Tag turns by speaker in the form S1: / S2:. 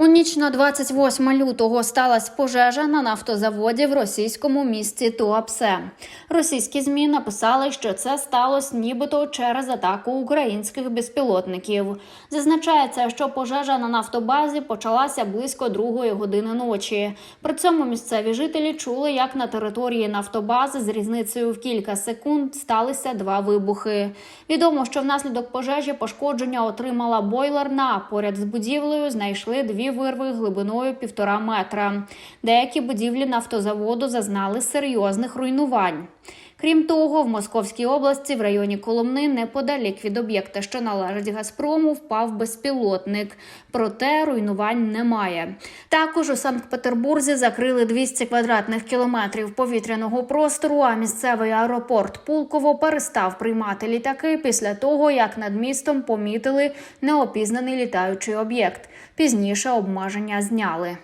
S1: У ніч на 28 лютого сталася пожежа на нафтозаводі в російському місті Туапсе. Російські змі написали, що це сталося нібито через атаку українських безпілотників. Зазначається, що пожежа на нафтобазі почалася близько другої години ночі. При цьому місцеві жителі чули, як на території нафтобази з різницею в кілька секунд сталися два вибухи. Відомо, що внаслідок пожежі пошкодження отримала бойлерна. Поряд з будівлею знайшли дві вирви глибиною півтора метра. Деякі будівлі нафтозаводу зазнали серйозних руйнувань. Крім того, в Московській області в районі Коломни неподалік від об'єкта, що належить Газпрому, впав безпілотник. Проте руйнувань немає. Також у Санкт-Петербурзі закрили 200 квадратних кілометрів повітряного простору. А місцевий аеропорт Пулково перестав приймати літаки після того, як над містом помітили неопізнаний літаючий об'єкт. Пізніше обмеження зняли.